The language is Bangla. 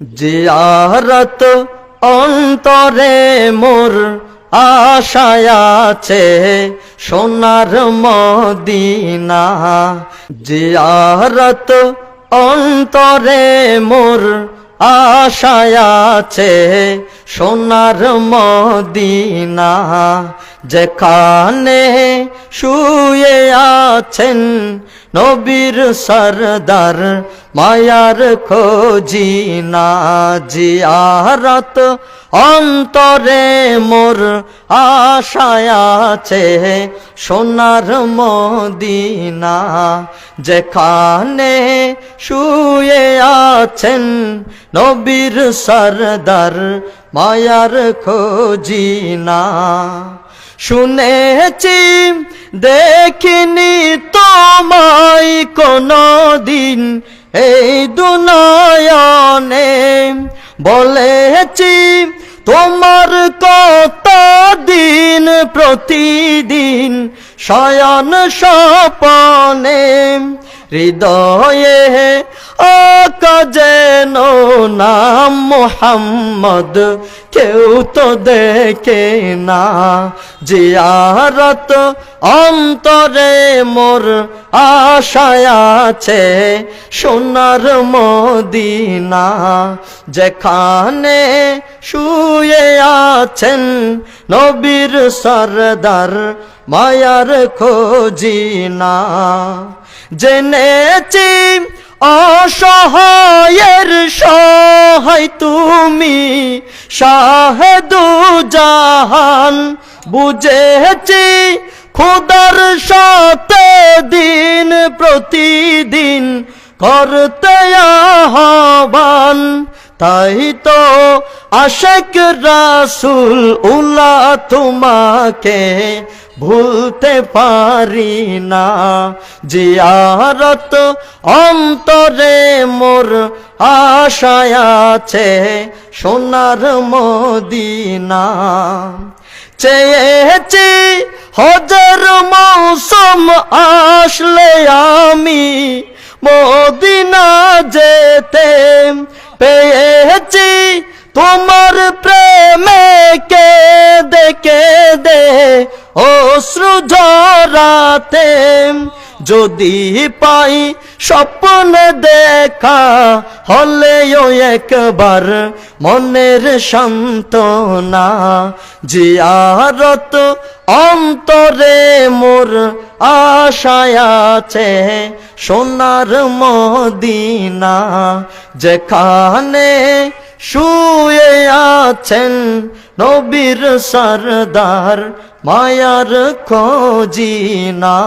জিয়ারত অন্তরে মোর আশায় আছে সোনার মদিনা। জিয়ারত অন্তরে মোর আশায় আছে সোনার মদিনা। যেখানে শুয়ে আছেন নবীর সরদার মায়ার খোঁজিনা জিয়ারত। অন্তরে মোর আশায় আছে সোনার মদিনা। যেখানে শুয়ে আছেন নবীর সরদার মায়ার খোঁজিনা শুনেছি, দেখিনি তোমায় কোনো দিন এই দুনয়নে। বলেছি তোমার কত দিন প্রতিদিন শয়ন স্বপনে? হৃদয়ে যেন নাম মোহাম্মদ, কেউ তো দেখে না। জিয়ারত অন্তরে মোর আশায় আছে সোনার মদিনা। যেখানে শুয়ে আছেন নবীর সরদার, মায়ার খোঁজিনা। জেনেছি অসহায়ের সহায় তুমি শাহেদু জাহান বুঝেছি খুদার সাথে দিন প্রতিদিন করতে আহ্বান। তাই তো আশেক রাসুল উল্লা তোমাকে ভুলতে পারি না। জিয়ারত অন্তরে মোর আশায় আছে সোনার মদিনা। চেয়েছি হজর মৌসুম আসলে আমি মদিনা যেতে। পেয়েছি তোমার প্রেমে কে দেখে অশ্রু ঝরাতে যদি পাই স্বপ্ন দেখা, হলেও একবার মনের সান্ত্বনা, জিয়ারত অন্তরে মোর আশায় আছে সোনার মদিনা, যেখানে শুয়ে আছেন নবীর সরদার মায়ার খোঁজিনা